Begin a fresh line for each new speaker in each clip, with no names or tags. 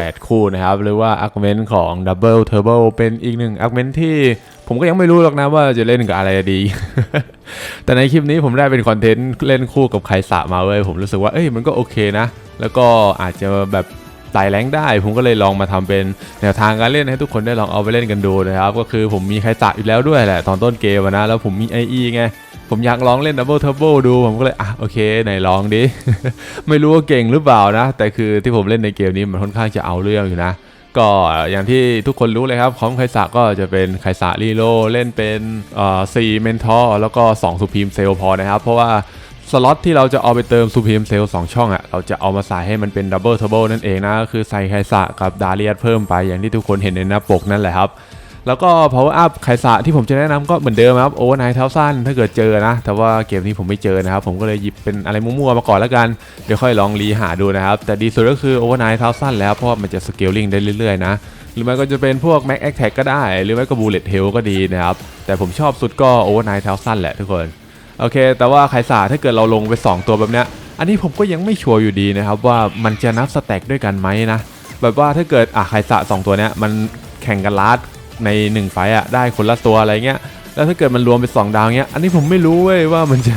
8 คู่นะครับ หรือว่าอาร์กเมนต์ของ Double Turbo เป็นอีกหนึ่งอาร์กเมนต์ที่ผมก็ยังไม่รู้หรอกนะว่าจะเล่นกับอะไรดี แต่ในคลิปนี้ผมได้เป็นคอนเทนต์เล่นคู่กับใครสะมาเว้ยผมรู้สึกว่าเอ้ยมันก็โอเคนะ แล้วก็อาจจะแบบไต่แรงได้ ผมก็เลยลองมาทำเป็นแนวทางการเล่นให้ทุกคนได้ลองเอาไปเล่นกันดูนะครับ ก็คือผมมีใครสะอยู่แล้วด้วยแหละตอนต้นเกมนะแล้วผมมี IE ไง ผมอยากลองเล่น Double Turbo ดู ผมก็เลย อะ โอเค ไหนลองดิ ไม่รู้ว่าเก่งหรือเปล่านะ แต่คือที่ผมเล่นในเกมนี้มันค่อนข้างจะเอาเรื่องอยู่นะ ก็อย่างที่ทุกคนรู้เลยครับของไคสะก็จะเป็นไคสะรีโลเล่นเป็นเอ่อสี่เมนทอร์แล้วก็2สุพีมเซลพอนะครับ เพราะว่าสล็อตที่เราจะเอาไปเติมสุพีมเซลสองช่องอะ่ะ เราจะเอามาใส่ให้มันเป็นดับเบิลเทอร์โบนั่นเองนะก็คือใส่ไคสะกับดาเลียสเพิ่มไปอย่างที่ทุกคนเห็นในหน้าปกนั่นแหละครับ แล้วก็ power up ไคสะที่ผมจะแนะนำก็เหมือนเดิมครับโอเวอร์ไนท์เท้าสั้นถ้าเกิดเจอนะ แต่ว่าเกมนี้ผมไม่เจอนะครับ ผมก็เลยหยิบเป็นอะไรมั่วๆมาก่อนแล้วกัน เดี๋ยวค่อยลองรีหาดูนะครับ แต่ดีสุดก็คือโอเวอร์ไนท์เท้าสั้นแล้วเพราะมันจะสเกลลิงได้เรื่อยๆนะ หรือไม่ก็จะเป็นพวก Mac Attack ก็ได้ หรือไม่ก็ Bullet Hell ก็ดีนะครับแต่ผมชอบสุดก็ Overnight เท้าสั้นแหละทุกคนโอเค แต่ว่าไคสาถ้าเกิดเราลงไป 2 ตัวแบบเนี้ยอันนี้ผมก็ยังไม่ชัวร์อยู่ดีนะครับว่ามันจะนับสแต็กด้วยกันไหมนะแบบว่าถ้าเกิดอะไคสะสองตัวเนี้ยมันแข่งกันลาด ใน 1 ไฟอะได้คนละตัวอะไรเงี้ยแล้วถ้าเกิดมันรวมเป็น2ดาวเงี้ย อันนี้ผมไม่รู้เว้ยว่ามันจะ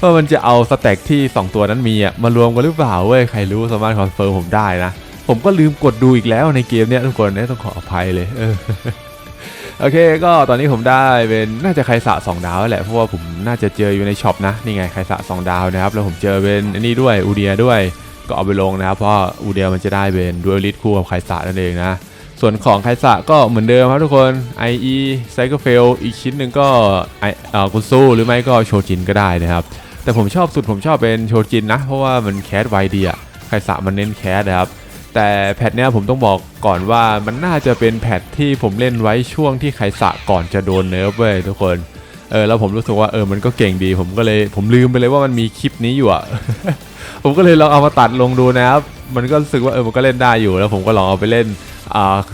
ว่ามันจะเอาสแต็กที่ 2 ตัวนั้นมีอะมารวมกันหรือเปล่าเว้ยใครรู้สามารถคอนเฟิร์มผมได้นะ ผมก็ลืมกดดูอีกแล้วในเกมเนี้ยทุกคนเนี่ยต้องขออภัยเลยเออโอเค ก็ตอนนี้ผมได้เป็นน่าจะใครสะ2ดาวแหละเพราะว่าผมน่าจะเจออยู่ในช็อปนะนี่ไงใครสะ2ดาวนะครับแล้วผมเจอเป็นอันนี้ด้วยอูเดียด้วยก็เอาไปลงนะครับเพราะอูเดียมันจะได้เป็นดู a ลิ t คู่กับใครสะนั่นเองนะ ส่วนของไคสะก็เหมือนเดิมครับทุกคน IE c y c l e f a i l อีกชิ้นหนึ่งก็ไออ่อกุซูหรือไม่ก็โชจินก็ได้นะครับ แต่ผมชอบสุดผมชอบเป็นโชจินนะ เพราะว่ามันแคสไวดีอะไคสะมันเน้นแคสนะครับ แต่แพทเนี้ยผมต้องบอกก่อนว่ามันน่าจะเป็นแพทที่ผมเล่นไว้ช่วงที่ไคสะก่อนจะโดนเนิร์ฟเว้ยทุกคนเออแล้วผมรู้สึกว่าเออมันก็เก่งดี ผมก็เลยผมลืมไปเลยว่ามันมีคลิปนี้อยู่อะผมก็เลยลองเอามาตัดลงดูนะครับ มันก็รู้สึกว่าเออมันก็เล่นได้อยู่แล้วผมก็ลองเอาไปเล่น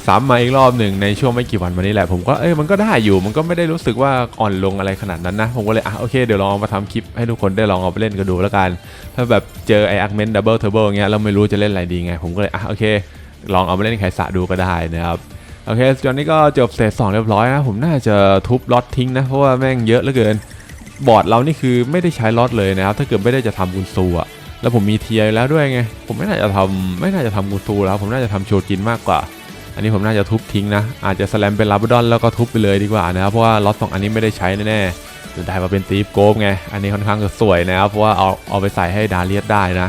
ซ้ำมาอีกรอบหนึ่งในช่วงไม่กี่วันมานี้แหละ ผมก็เอ้ยมันก็ได้อยู่มันก็ไม่ได้รู้สึกว่าอ่อนลงอะไรขนาดนั้นนะ ผมก็เลยอะโอเคเดี๋ยวลองเอามาทำคลิปให้ทุกคนได้ลองเอาไปเล่นกันดูแล้วกัน ถ้าแบบเจอไออาร์เมนต์ดับเบิลเทอร์เบิลเงี้ยเราไม่รู้จะเล่นอะไรดีไง ผมก็เลยอะโอเค ลองเอาไปเล่นไคสะดูก็ได้นะครับโอเคตอนนี้ก็จบเซตสองเรียบร้อยนะผมน่าจะทุบล็อตทิ้งนะเพราะว่าแม่งเยอะเหลือเกิน บอร์ดเรานี่คือไม่ได้ใช้ล็อตเลยนะครับถ้าเกิดไม่ได้จะทำกุนซูอะแล้วผมมีเทียแล้วด้วยไง ผมไม่น่าจะทำไม่น่าจะทำกุซูแล้ว ผมน่าจะทำโชจินมากกว่า อันนี้ผมน่าจะทุบทิ้งนะ อาจจะสแลมเป็นลาบดอนแล้วก็ทุบไปเลยดีกว่านะครับ เพราะว่าล็อตสองอันนี้ไม่ได้ใช้แน่ๆจะได้มาเป็นตีฟโกฟไง อันนี้ค่อนข้างจะสวยนะครับ เพราะว่าเอาเอาไปใส่ให้ดาเลียสได้นะ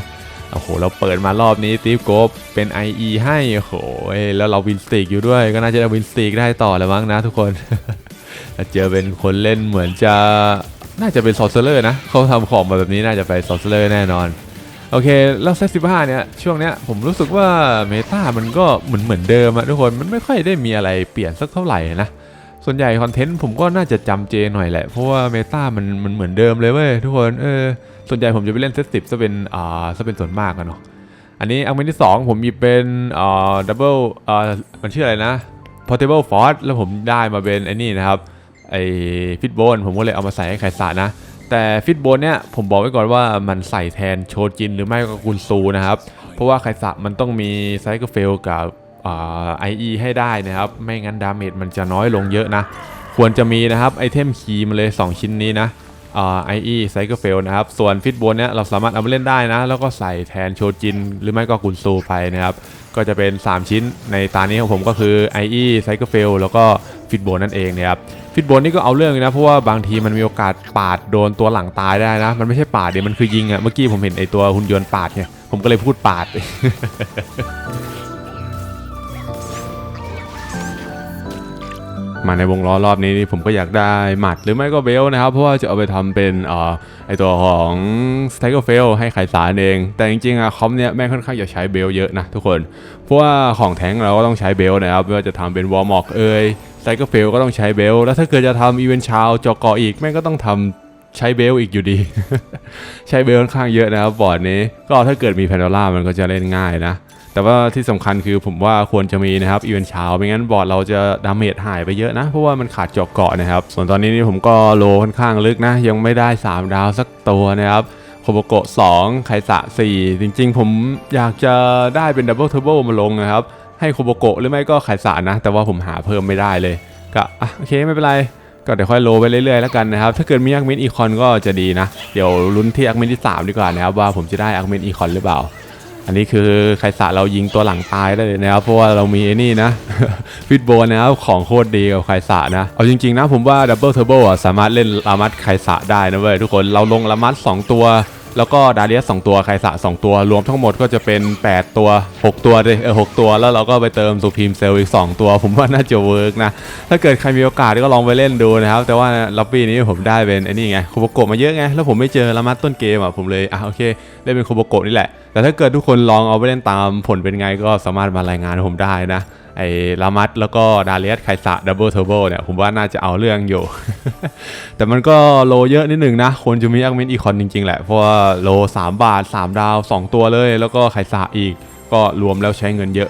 โอ้โห เราเปิดมารอบนี้ตีฟโกฟเป็น IE ให้ โอ้โห แล้วเราวินสติกอยู่ด้วย ก็น่าจะได้วินสติกได้ต่อแล้วมั้งนะทุกคน เจอเป็นคนเล่นเหมือนจะ น่าจะเป็นซอสเซอร์นะ เขาทำของมาแบบนี้น่าจะไปซอสเซอร์แน่นอน โอเค แล้วเซตสิบห้าเนี่ย ช่วงเนี้ยผมรู้สึกว่าเมตามันก็เหมือนเหมือนเดิมอะทุกคน มันไม่ค่อยได้มีอะไรเปลี่ยนสักเท่าไหร่นะ ส่วนใหญ่คอนเทนต์ผมก็น่าจะจำเจหน่อยแหละ เพราะว่าเมตามันมันเหมือนเดิมเลยเว้ยทุกคน เออ ส่วนใหญ่ผมจะไปเล่นเซตสิบซะเป็น อ่าซะเป็นส่วนมากอะเนาะ อันนี้อันที่สองผมหยิบเป็น อ่าดับเบิลอ่ามันชื่ออะไรนะ portable force แล้วผมได้มาเป็นไอ้นี่นะครับ ไอ้ฟิตโบนผมก็เลยเอามาใส่ให้ไคสานะ แต่ฟิตโบนเนี่ยผมบอกไว้ก่อนว่ามันใส่แทนโชจินหรือไม่ก็กุนซูนะครับ เพราะว่าไคสะมันต้องมีไซเคิลเฟลกับไอเอให้ได้นะครับ ไม่งั้นดาเมจมันจะน้อยลงเยอะนะ ควรจะมีนะครับไอเทมคีมาเลย 2 ชิ้นนี้นะไอเอไซเคิลเฟลนะครับ ส่วนฟิตโบนเนี่ยเราสามารถเอามาเล่นได้นะ แล้วก็ใส่แทนโชจิน หรือไม่ก็กุนซูไปนะครับ ก็จะเป็น 3 ชิ้นในตานี้ของผมก็คือ IE Cycle Fail แล้วก็ฟิตโบนนั่นเองนะครับ ฟิตโบนนี่ก็เอาเรื่องเลยนะเพราะว่าบางทีมันมีโอกาสปาดโดนตัวหลังตายได้นะ มันไม่ใช่ปาดเดี๋ยวมันคือยิงอะเมื่อกี้ผมเห็นไอตัวหุ่นยนต์ปาดไงผมก็เลยพูดปาดมาในวงล้อรอบนี้นี่ผมก็อยากได้หมัดหรือไม่ก็เบลนะครับ เพราะว่าจะเอาไปทำเป็นออไอตัวของสไตเกิลเฟลให้ไขสารเอง แต่จริงๆอะคอมเนี่ยแม่ค่อนข้างจะใช้เบลเยอะนะทุกคน เพราะว่าของแท้งเราก็ต้องใช้เบลนะครับไม่ว่าจะทำเป็นวอร์มอกเอย ไตเกิลเฟลก็ต้องใช้เบล แล้วถ้าเกิดจะทำอีเวนต์ชาวจอกออีกแม่งก็ต้องทำใช้เบลอีกอยู่ดี ใช้เบลค่อนข้างเยอะนะครับบอร์ดนี้ ก็ถ้าเกิดมีแพนโดล่ามันก็จะเล่นง่ายนะ แต่ว่าที่สำคัญคือผมว่าควรจะมีนะครับอีเวนต์เช้าไม่งั้นบอร์ดเราจะดาเมจหายไปเยอะนะ เพราะว่ามันขาดเจาะเกาะนะครับ ส่วนตอนนี้นี่ผมก็โลค่อนข้างลึกนะ ยังไม่ได้ 3 ดาวสักตัวนะครับโคโบโกะ2ไคสะ4จริงๆ ผมอยากจะได้เป็นดับเบิลเทอร์โบมาลงนะครับ ให้โคโบโกะหรือไม่ก็ไคสารนะ แต่ว่าผมหาเพิ่มไม่ได้เลย ก็อะโอเคไม่เป็นไร ก็เดี๋ยวค่อยโลไปเรื่อยๆแล้วกันนะครับ ถ้าเกิดมีอาร์เมนอีคอนก็จะดีนะ เดี๋ยวลุ้นที่อาร์เมนที่ 3 ดีกว่านะครับว่าผมจะได้อาร์เมนอีคอนหรือเปล่า อันนี้คือไคสาเรายิงตัวหลังตายได้เลยนะครับ เพราะว่าเรามีไอ้นี่นะฟิตโบนะครับของโคตรดีกับไคสานะ เอาจริงๆนะผมว่าดับเบิลเทอร์โบอะสามารถเล่นลามัดไคสาได้นะเว้ยทุกคน เราลงลามัด2ตัว แล้วก็ดาเลียส2ตัวไคสะ2ตัว รวมทั้งหมดก็จะเป็น 8 ตัว 6 ตัวเลยเออ6ตัวแล้วเราก็ไปเติมสุพีมเซลอีก 2 ตัว ผมว่าน่าจะเวิร์กนะ ถ้าเกิดใครมีโอกาสก็ลองไปเล่นดูนะครับ แต่ว่าล็อบบี้นี้ผมได้เป็นไอ้นี่ไงโคโบโกะมาเยอะไง แล้วผมไม่เจอลามัดต้นเกมอะผมเลยอะโอเคเล่นเป็นโคโบโกะนี่แหละ แต่ถ้าเกิดทุกคนลองเอาไปเล่นตามผลเป็นไงก็สามารถมารายงานผมได้นะ ไอ้ลามัดแล้วก็ดาเลียสไคสะดับเบิลเทอร์โบเนี่ยผมว่าน่าจะเอาเรื่องอยู่ แต่มันก็โลเยอะนิดหนึ่งนะ คนจะมีอักเมนอีคอนจริง ๆ แหละ เพราะว่าโล 3 บาท 3 ดาว 2 ตัวเลย แล้วก็ไข่สาอีก ก็รวมแล้วใช้เงินเยอะ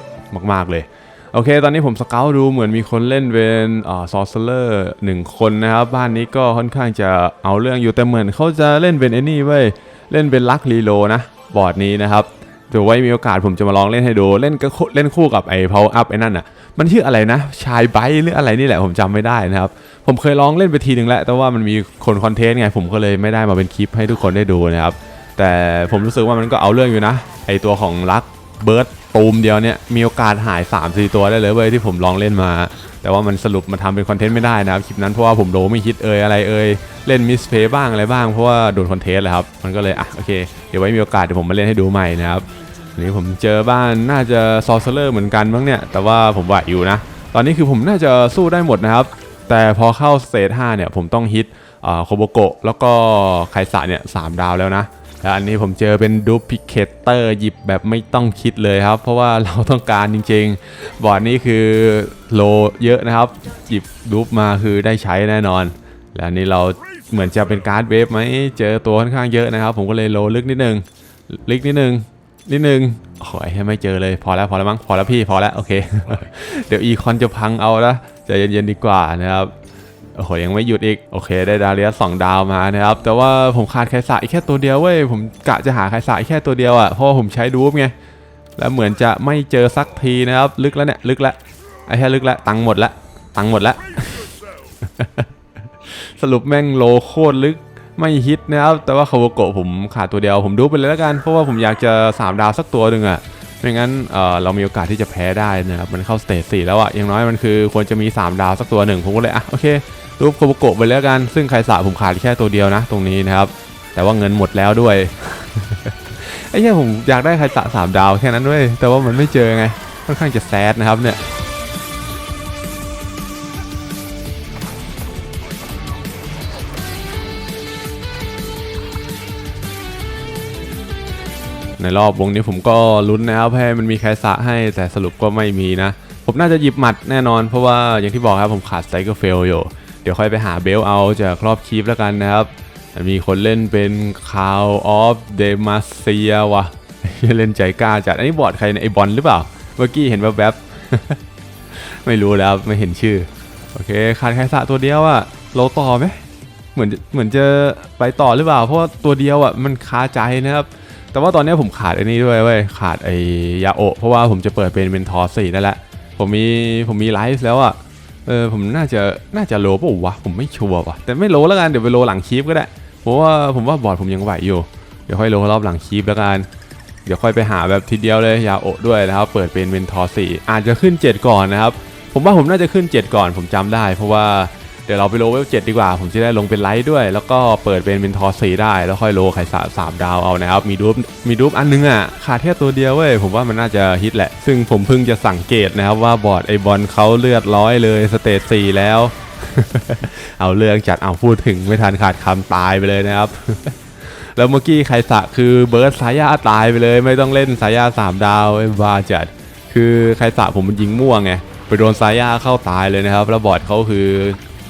มาก ๆ เลย โอเค ตอนนี้ผมสเกลดูเหมือนมีคนเล่นเป็นอ่าซอสเลอร์หนึ่งคนนะครับ บ้านนี้ก็ค่อนข้างจะเอาเรื่องอยู่แต่เหมือนเขาจะเล่นเป็นไอ้นี่เว้ยเล่นเป็นลักรีโลนะบอร์ดนี้นะครับ เดี๋ยวไว้มีโอกาสผมจะมาลองเล่นให้ดูเล่นก็เล่นคู่กับไอ้ power up ไอ้นั่นอะ มันชื่ออะไรนะชายไบหรืออะไรนี่แหละผมจำไม่ได้นะครับ ผมเคยลองเล่นไปทีหนึ่งแล้ว แต่ว่ามันมีคนคอนเทนต์ไงผมก็เลยไม่ได้มาเป็นคลิปให้ทุกคนได้ดูนะครับ แต่ผมรู้สึกว่ามันก็เอาเรื่องอยู่นะ ไอตัวของลักเบิร์ดตูมเดียวเนี่ยมีโอกาสหาย3 4ตัวได้เลยเว้ยที่ผมลองเล่นมา แต่ว่ามันสรุปมาทำเป็นคอนเทนต์ไม่ได้นะครับคลิปนั้นเพราะว่าผมโดไม่คิดเอ่ยอะไรเอ่ยเล่นมิสเพย์บ้างอะไรบ้างเพราะว่าโดนคอนเทนต์แหละครับมันก็เลยอะโอเคเดี๋ยวไว้มีโอกาสเดี๋ยวผมมาเล่นให้ดูใหม่นะครับ อันนี้ผมเจอบ้านน่าจะซอสเลอร์เหมือนกันบ้างเนี่ย แต่ว่าผมไหวอยู่นะ ตอนนี้คือผมน่าจะสู้ได้หมดนะครับ แต่พอเข้าสเตจ5เนี่ยผมต้องฮิตโคโบโกะแล้วก็ไคสะเนี่ยสามดาวแล้วนะแล้วอันนี้ผมเจอเป็นดูพิเคเตอร์หยิบแบบไม่ต้องคิดเลยครับ เพราะว่าเราต้องการจริงๆ บอร์ดนี้คือโลเยอะนะครับ หยิบดูปมาคือได้ใช้แน่นอน แล้วนนี้เราเหมือนจะเป็นการ์ดเวฟไหมเจอตัวค่อนข้างเยอะนะครับ ผมก็เลยโลลึกนิดนึงลึกนิดนึง นิดนึงโอ้ยไม่เจอเลยพอแล้วพอแล้วมั้งพอแล้วพี่พอแล้วโอเค เดี๋ยวอีคอนจะพังเอาละใจเย็นๆดีกว่านะครับโอ้โหยังไม่หยุดอีก โอเค ได้ดาเรียสองดาวมานะครับ แต่ว่าผมขาดไคสะอีกแค่ตัวเดียวเว้ยผมกะจะหาไคสะอีกแค่ตัวเดียวอะ่ะเพราะว่าผมใช้ดูฟไงแล้วเหมือนจะไม่เจอสักทีนะครับ ลึกแล้วเนี่ยลึกแล้วไอ้แค่ลึกแล้วตังค์หมดล้วตังค์หมดล้วสรุปแม่งโลโคตรลึก ไม่ฮิตนะครับ แต่ว่าคาโวโกะผมขาดตัวเดียว ผมดูไปเลยแล้วกัน เพราะว่าผมอยากจะ3ดาวสักตัวหนึ่งอะ่ะไม่งั้นเออเรามีโอกาสที่จะแพ้ได้นะครับ มันเข้าสเตจสี่แล้วอะ่ะอย่างน้อยมันคือควรจะมี 3 ดาวสักตัวหนึ่ง ผมก็เลยอะโอเค รูปคาโวโกะไปแล้วกัน ซึ่งใครสะผมขาดแค่ตัวเดียวนะ ตรงนี้นะครับ แต่ว่าเงินหมดแล้วด้วย ไอ้เหี้ยผมอยากได้ใครสะสามดาวแค่นั้นด้วย แต่ว่ามันไม่เจอไง ค่อนข้างจะแซดนะครับเนี่ย ในรอบวงนี้ผมก็ลุ้นนะครับให้มันมีใครสะให้แต่สรุปก็ไม่มีนะ ผมน่าจะหยิบหมัดแน่นอน เพราะว่าอย่างที่บอกครับผมขาดไซเคิลเฟลอยู่ เดี๋ยวค่อยไปหาเบลเอาจากรอบคีฟแล้วกันนะครับ มีคนเล่นเป็นคาวออฟเดมาเซียวะเล่นใจกล้าจัด อันนี้บอร์ดใครเนี่ยไอบอลหรือเปล่า เมื่อกี้เห็นแวบๆไม่รู้แล้วไม่เห็นชื่อ โอเคขาดใครสะตัวเดียวอะโลต่อไหมเหมือนเหมือนจะไปต่อหรือเปล่า เพราะว่าตัวเดียวอะมันคาใจนะครับ แต่ว่าตอนนี้ผมขาดไอ้นี่ด้วยเว้ยขาดไอ้ยาโอเพราะว่าผมจะเปิดเป็นเมนทอร์สี่นั่นแหละผมมีผมมีไลฟ์แล้วอะเออผมน่าจะน่าจะโลป่าวะผมไม่ชัวร์ว่ะแต่ไม่โลแล้วกันเดี๋ยวไปโลหลังคีฟก็ได้เพราะว่าผมว่าบอร์ดผมยังไหวอยู่เดี๋ยวค่อยโลรอบหลังคีฟแล้วกันเดี๋ยวค่อยไปหาแบบทีเดียวเลยยาโอด้วยนะครับเปิดเป็นเมนทอร์สี่อาจจะขึ้น 7 ก่อนนะครับผมว่าผมน่าจะขึ้น 7 ก่อนผมจำได้ เพราะว่า เดี๋ยวเราไปโลเวล7ดีกว่า ผมจะได้ลงเป็นไลท์ด้วย แล้วก็เปิดเป็นเมนทอสีได้ แล้วค่อยโลไข่สะสามดาวเอานะครับ มีดูปมีดูปอันนึงอะ ขาดแค่ตัวเดียวเว้ย ผมว่ามันน่าจะฮิตแหละ ซึ่งผมเพิ่งจะสังเกตนะครับว่าบอร์ดไอบอลเขาเลือดร้อยเลยสเตจสี่แล้ว เอาเรื่องจัดเอาพูดถึงไม่ทันขาดคำตายไปเลยนะครับแล้วเมื่อกี้ไคสะคือเบิร์ดสายาตายไปเลย ไม่ต้องเล่นสายาสามดาวไอ้บ้าจัด คือไคสะผมมันยิงม่วงไงไปโดนสายาเข้าตายเลยนะครับ แล้วบอร์ดเขาคือ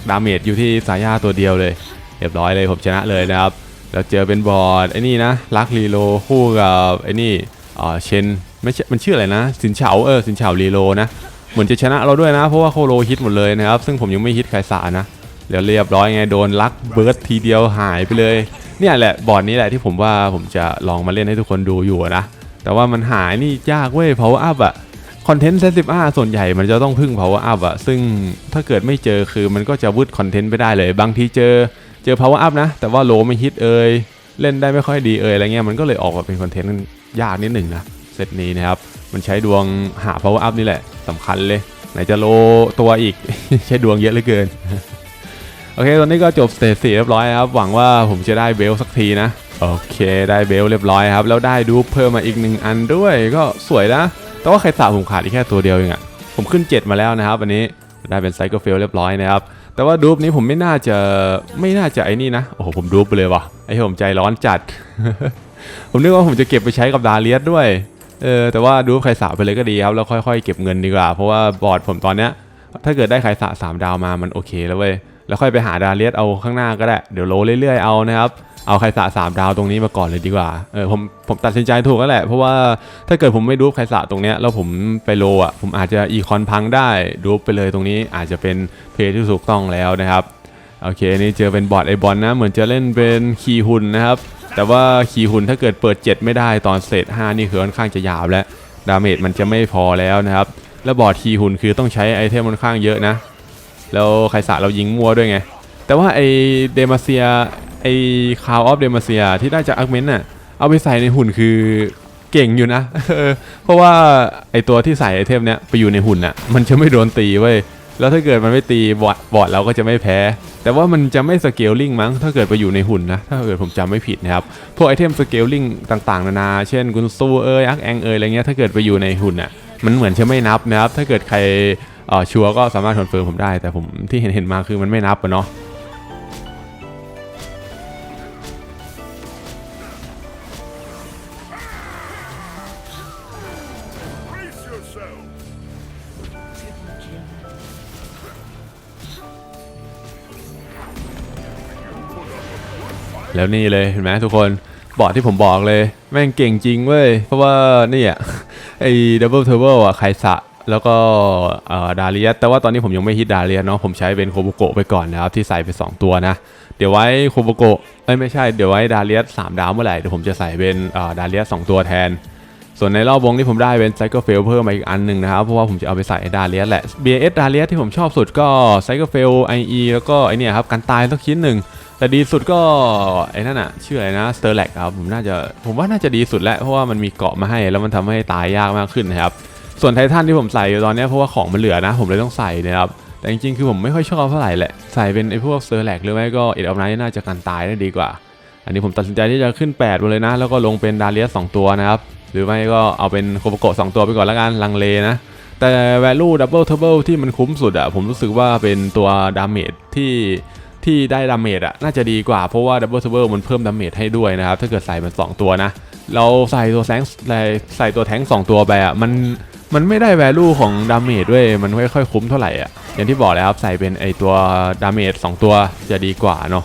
ดาเมจอยู่ที่สายาตัวเดียวเลย เรียบร้อยเลยผมชนะเลยนะครับ แล้วเจอเป็นบอร์ดไอ้นี่นะลักรีโลคู่กับไอ้นี่อ่าเชนไม่ใช่มันชื่ออะไรนะ สินเฉาเออสินเฉารีโลนะเหมือนจะชนะเราด้วยนะ เพราะว่าเขาโลฮิตหมดเลยนะครับ ซึ่งผมยังไม่ฮิตไคสะนะเดี๋ยวเรียบร้อยไงโดนลักเบิร์ดทีเดียวหายไปเลยเนี่ยแหละบอร์ดนี้แหละที่ผมว่าผมจะลองมาเล่นให้ทุกคนดูอยู่นะแต่ว่ามันหายนี่ยากเว้ย power up อะ คอนเทนต์เซตสิบห้าส่วนใหญ่มันจะต้องพึ่ง power up อะซึ่งถ้าเกิดไม่เจอคือมันก็จะวืดคอนเทนต์ไปได้เลย บางทีเจอเจอ power up นะ แต่ว่าโลไม่ฮิตเอยเล่นได้ไม่ค่อยดีเอยอะไรเงี้ยมันก็เลยออกมาเป็นคอนเทนต์ยากนิดหนึ่งนะเซตนี้นะครับมันใช้ดวงหา power up นี่แหละสำคัญเลยไหนจะโลตัวอีก ใช้ดวงเยอะเหลือเกิน โอเค ตอนนี้ก็จบสเตจสี่เรียบร้อยครับ หวังว่าผมจะได้เบลสักทีนะ โอเค ได้เบลเรียบร้อยครับ แล้วได้ดูเพิ่มมาอีกหนึ่งอันด้วยก็สวยนะ แต่ว่าใครสาผมขาดอีกแค่ตัวเดียวเองอะผมขึ้น 7 มาแล้วนะครับอันนี้ได้เป็นไซเคิลเฟลเรียบร้อยนะครับแต่ว่าดูปนี้ผมไม่น่าจะไม่น่าจะไอ้นี่นะโอ้โหผมดูปไปเลยว่ะไอ้ผมใจร้อนจัด ผมนึกว่าผมจะเก็บไปใช้กับดาเลียสด้วยเออแต่ว่าดูปใครสาไปเลยก็ดีครับแล้วค่อยๆ เก็บเงินดีกว่า เพราะว่าบอร์ดผมตอนเนี้ยถ้าเกิดได้ใครสะสามดาวมามันโอเคแล้วเว้ยแล้วค่อยไปหาดาเลียสเอาข้างหน้าก็ได้เดี๋ยวโลเรื่อยๆเอานะครับ เอาใครสะสามดาวตรงนี้มาก่อนเลยดีกว่า เออผมผมตัดสินใจถูกแล้วแหละ เพราะว่าถ้าเกิดผมไม่ดูใครสะตรงเนี้ยแล้วผมไปโลอะผมอาจจะอีคอนพังได้ดูไปเลยตรงนี้อาจจะเป็นเพจที่ถูกต้องแล้วนะครับโอเคนี่เจอเป็นบอทไอบอลนะ เหมือนจะเล่นเป็นคีหุนนะครับ แต่ว่าคีหุนถ้าเกิดเปิด 7 ไม่ได้ตอนเศษ5นี่คือค่อนข้างจะยาวแล้วดาเมจมันจะไม่พอแล้วนะครับ แล้วบอดคีหุนคือต้องใช้ไอเทมค่อนข้างเยอะนะ แล้วไคสะเรายิงมั่วด้วยไง แต่ว่าไอเดมาเซีย อคาวออฟเดมาเซียที่ได้จากอาร์เมนน่ะเอาไปใส่ในหุ่นคือเก่งอยู่นะ เพราะว่าไอตัวที่ใส่ไอเทมเนี้ยไปอยู่ในหุ่นน่ะมันจะไม่โดนตีเว้ยแล้วถ้าเกิดมันไม่ตีบอดบอดเราก็จะไม่แพ้ แต่ว่ามันจะไม่สเกลลิงมั้ง ถ้าเกิดไปอยู่ในหุ่นนะ ถ้าเกิดผมจำไม่ผิดนะครับ พวกไอเทมสเกลลิงต่างๆ นานา เช่นกุนซูเอยอักแองเอยอะไรเงี้ย ถ้าเกิดไปอยู่ในหุ่นน่ะ มันเหมือนจะไม่นับนะครับ ถ้าเกิดใครอ่อชัวร์ก็สามารถคอนเฟิร์มผมได้ แต่ผมที่เห็นเห็นมาคือมันไม่นับอะเนาะ แล้วนี่เลยเห็นไหมทุกคนบอร์ดที่ผมบอกเลย แม่งเก่งจริงเว้ย เพราะว่านี่อะไอ้ดับเบิลเทอร์เบิลอะไคสะแล้วก็เอ่อดาเลียสแต่ว่าตอนนี้ผมยังไม่ฮิตดาเลียสเนาะผมใช้เป็นโคโบโกะไปก่อนนะครับ ที่ใส่ไป 2 ตัวนะ เดี๋ยวไว้โคโบโกะเอ้ยไม่ใช่เดี๋ยวไว้ดาเลียสสามดาวเมื่อไหร่เดี๋ยวผมจะใส่เป็นเอ่อดาเลียสสองตัวแทน ส่วนในรอบวงที่ผมได้เป็นไซเคิลเฟลเพิ่มมาอีกอันหนึ่งนะครับ เพราะว่าผมจะเอาไปใส่ดาเลียสแหละ BS ดาเลียสที่ผมชอบสุดก็ไซเคิลเฟล IE แล้วก็ไอเนี่ยครับกันตายสักชิ้นหนึ่ง แต่ดีสุดก็ไอ้นั่นอะชื่ออะไรนะสเตอร์แลกครับผมน่าจะผมว่าน่าจะดีสุดแล้วเพราะว่ามันมีเกาะมาให้แล้วมันทำให้ตายยากมากขึ้นนะครับ ส่วนไททันที่ผมใส่อยู่ตอนนี้เพราะว่าของมันเหลือนะ ผมเลยต้องใส่นะครับแต่จริงๆคือผมไม่ค่อยชอบเท่าไหร่แหละใส่เป็นไอ้พวกสเตอร์แลกหรือไม่ก็เอ็ดออฟไนท์น่าจะกันตายได้ดีกว่า อันนี้ผมตัดสินใจที่จะขึ้น8มาเลยนะ แล้วก็ลงเป็นดาเลียส2ตัวนะครับหรือไม่ก็เอาเป็นโคโบโกะ2ตัวไปก่อนล้วกันลังเลนะแต่ value double trouble ที่มันคุ้มสุดอะผมรู้สึกว่าเป็นตัวดาเมจที่ ที่ได้ดาเมจอะน่าจะดีกว่าเพราะว่า double trouble มันเพิ่มดาเมจให้ด้วยนะครับ ถ้าเกิดใส่มัน 2 ตัวนะ เราใส่ตัวแทงใส่ตัวแทงสองตัวไปอะมันมันไม่ได้ value ของดาเมจด้วย มันไม่ค่อยคุ้มเท่าไหร่อะอย่างที่บอกแล้วครับ ใส่เป็นไอตัวดาเมจ2ตัวจะดีกว่าเนาะ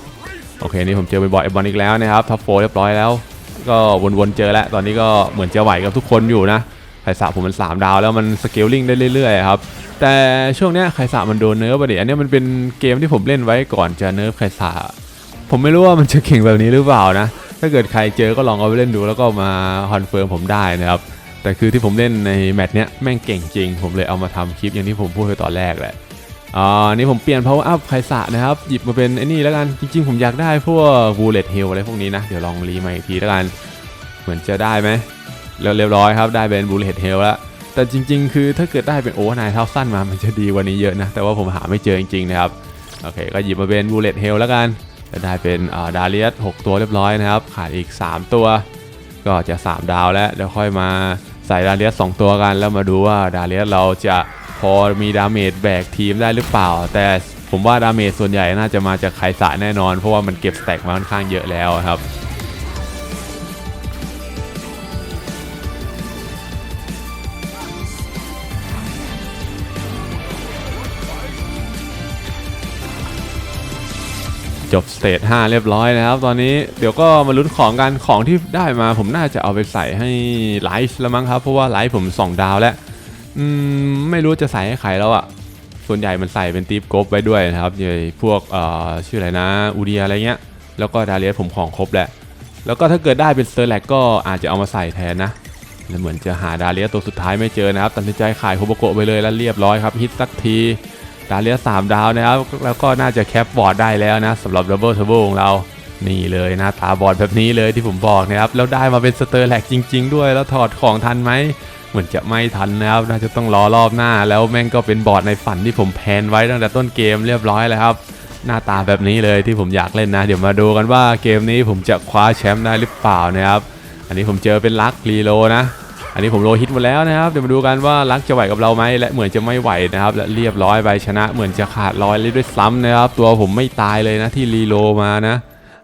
โอเค นี่ผมเจอไปบอยไอบอลอีกแล้วนะครับท็อปโฟเรียบร้อยแล้ว ก็วนๆเจอแล้ว ตอนนี้ก็เหมือนจะไหวกับทุกคนอยู่นะ ไคสะผมมัน 3 ดาวแล้วมันสเกลลิงได้เรื่อยๆครับแต่ช่วงเนี้ยไคสะมันโดนเนิร์ฟไปดิอันนี้มันเป็นเกมที่ผมเล่นไว้ก่อนจะเนิร์ฟไคสะผมไม่รู้ว่ามันจะเก่งแบบนี้หรือเปล่านะถ้าเกิดใครเจอก็ลองเอาไปเล่นดูแล้วก็มาคอนเฟิร์มผมได้นะครับแต่คือที่ผมเล่นในแมตช์เนี้ยแม่งเก่งจริง ผมเลยเอามาทำคลิปอย่างที่ผมพูดไปตอนแรกแหละอ่านี่ผมเปลี่ยน power up ไคสะนะครับ หยิบมาเป็นไอ้นี่แล้วกัน จริง ๆ ผมอยากได้พวก bullet hell อะไรพวกนี้นะ เดี๋ยวลองรีมาอีกทีแล้วกัน เหมือนจะได้ไหม แล้วเรียบร้อยครับ ได้เป็น bullet hell แล้ว แต่จริง ๆ คือถ้าเกิดได้เป็นโอเวอร์ไนท์เท่าสั้นมา มันจะดีกว่านี้เยอะนะ แต่ว่าผมหาไม่เจอจริง ๆ นะครับ โอเค ก็หยิบมาเป็น bullet hell แล้วกันจะได้เป็นอ่าดาเลียส6ตัวเรียบร้อยนะครับ ขาดอีก 3 ตัว ก็จะ 3 ดาวแล้วเดี๋ยวค่อยมาใส่ดาเลียส2ตัวกัน แล้วมาดูว่าดาเลียสเราจะพอมีดาเมจแบกทีมได้หรือเปล่า แต่ผมว่าดาเมจส่วนใหญ่น่าจะมาจากไคสะแน่นอน เพราะว่ามันเก็บสแต็กมาค่อนข้างเยอะแล้วครับ จบสเตจ5เรียบร้อยนะครับ ตอนนี้เดี๋ยวก็มาลุ้นของกันของที่ได้มา ผมน่าจะเอาไปใส่ให้ไลฟ์แล้วมั้งครับ เพราะว่าไลฟ์ผม 2 ดาวแล้วอืมไม่รู้จะใส่ให้ใครแล้วอะ่ะ ส่วนใหญ่มันใส่เป็นตีฟกบไว้ด้วยนะครับอย่างพวกเอ่อชื่ออะไรนะอูเดียอะไรเงี้ย แล้วก็ดาเลียสผมของครบแหละ แล้วก็ถ้าเกิดได้เป็นเตอร์แลกก็อาจจะเอามาใส่แทนนะและเหมือนจะหาดาเลียตัวสุดท้ายไม่เจอนะครับตัดสินใจขายโคบโกะไปเลยแล้วเรียบร้อยครับฮิตสักที ดาเลีย3ดาวนะครับ แล้วก็น่าจะแคปบอร์ดได้แล้วนะสำหรับดับเบิลเทอร์โบของเรา นี่เลยนะตาบอร์ดแบบนี้เลยที่ผมบอกนะครับ แล้วได้มาเป็นสเตอร์แลกจริง ๆ ด้วย แล้วถอดของทันไหมเหมือนจะไม่ทันนะครับ น่าจะต้องรอรอบหน้า แล้วแม่งก็เป็นบอร์ดในฝันที่ผมแพนไว้ตั้งแต่ต้นเกมเรียบร้อยแล้วครับ หน้าตาแบบนี้เลยที่ผมอยากเล่นนะ เดี๋ยวมาดูกันว่าเกมนี้ผมจะคว้าแชมป์ได้หรือเปล่านะครับ อันนี้ผมเจอเป็นลักรีโลนะ อันนี้ผมโลฮิตหมาแล้วนะครับ เดี๋ยวมาดูกันว่าลักจะไหวกับเราไหมและเหมือนจะไม่ไหวนะครับ และเรียบร้อยไปชนะเหมือนจะขาดร้อยเลยด้วยซ้ำนะครับ ตัวผมไม่ตายเลยนะที่รีโลมานะ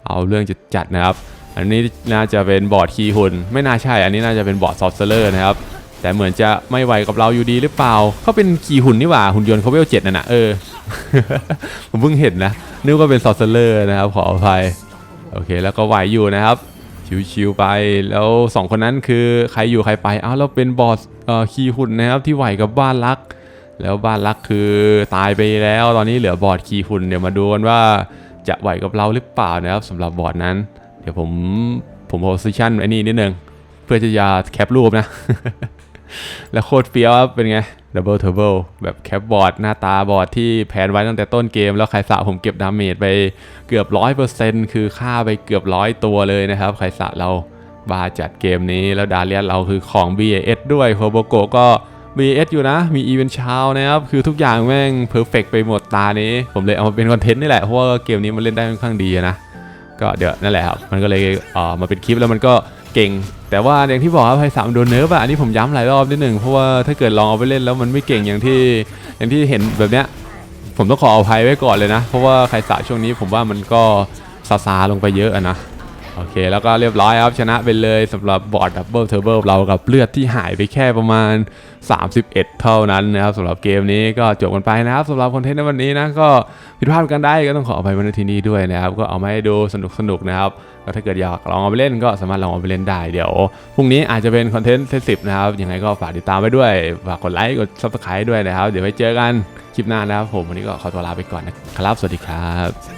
เอาเรื่องจะจัดนะครับ อันนี้น่าจะเป็นบอร์ดคีหุ่นไม่น่าใช่ อันนี้น่าจะเป็นบอร์ดซอฟเซอร์นะครับแต่เหมือนจะไม่ไหวกับเราอยู่ดีหรือเปล่า เขาเป็นคีย์หุ่นนี่หว่าหุ่นยนต์เขาเวลเจ็ดน่ะนะเออ ผมเพิ่งเห็นนะนึกว่าเป็นซอฟเซอร์นะครับขออภัย โอเคแล้วก็ไหวอยู่นะครับ ชิวๆไปแล้ว2คนนั้นคือใครอยู่ใครไปอ้าวเราเป็นบอสเอ่อคีหุ่นนะครับที่ไหวกับบ้านรัก แล้วบ้านรักคือตายไปแล้วตอนนี้เหลือบอดขี่หุ่นเดี๋ยวมาดูกันว่าจะไหวกับเราหรือเปล่านะครับสำหรับบอดนั้น เดี๋ยวผมผมโพสิชันไอ้นี่นิดนึงเพื่อจะยาแคปรูปนะ แล้วโคตรเฟี้ยวครับเป็นไงดับเบิลเทอร์เบิลแบบแคปบอร์ดหน้าตาบอร์ดที่แผนไว้ตั้งแต่ต้นเกม แล้วใครสะผมเก็บดาเมจไปเกือบร้อยเปอร์เซ็นต์คือฆ่าไปเกือบร้อยตัวเลยนะครับใครสะเราบาจัดเกมนี้แล้วดาเลียนเราคือของ BAS ด้วยโคโบโกก็ BAS อยู่นะ มีอีเวนต์เช้านะครับ คือทุกอย่างแม่งเพอร์เฟกไปหมดตานี้ ผมเลยเอามาเป็นคอนเทนต์นี่แหละ เพราะว่าเกมนี้มันเล่นได้ค่อนข้างดีนะ ก็เดี๋ยวนั่นแหละครับ มันก็เลยเออมาเป็นคลิปแล้วมันก็ เก่ง แต่ว่าอย่างที่บอกครับไพสามโดนเนิร์ฟอะอันนี้ผมย้ำหลายรอบนิดหนึ่งเพราะว่าถ้าเกิดลองเอาไปเล่นแล้วมันไม่เก่งอย่างที่อย่างที่เห็นแบบเนี้ยผมต้องขออภัยไว้ก่อนเลยนะ เพราะว่าไคสะช่วงนี้ผมว่ามันก็ซาซาลงไปเยอะอะนะ โอเค แล้วก็เรียบร้อยครับ ชนะไปเลยสำหรับบอร์ดดับเบิลเทอร์เบิลเรากับเลือดที่หายไปแค่ประมาณ 31 เท่านั้นนะครับสำหรับเกมนี้ก็จบกันไปนะครับสำหรับคอนเทนต์ในวันนี้นะก็ผิดพลาดกันได้ก็ต้องขออภัยมาณที่นี้ด้วยนะครับ ก็เอามาให้ดูสนุกสนุกนะครับก็ถ้าเกิดอยากลองเอาไปเล่นก็สามารถลองเอาไปเล่นได้เดี๋ยวพรุ่งนี้อาจจะเป็นคอนเทนต์เซตสิบนะครับยังไงก็ฝากติดตามไว้ด้วยฝากกดไลค์กดซับสไครต์ด้วยนะครับ เดี๋ยวไว้เจอกันคลิปหน้านะครับผมวันนี้ก็ขอตัวลาไปก่อนนะครับสวัสดีครับ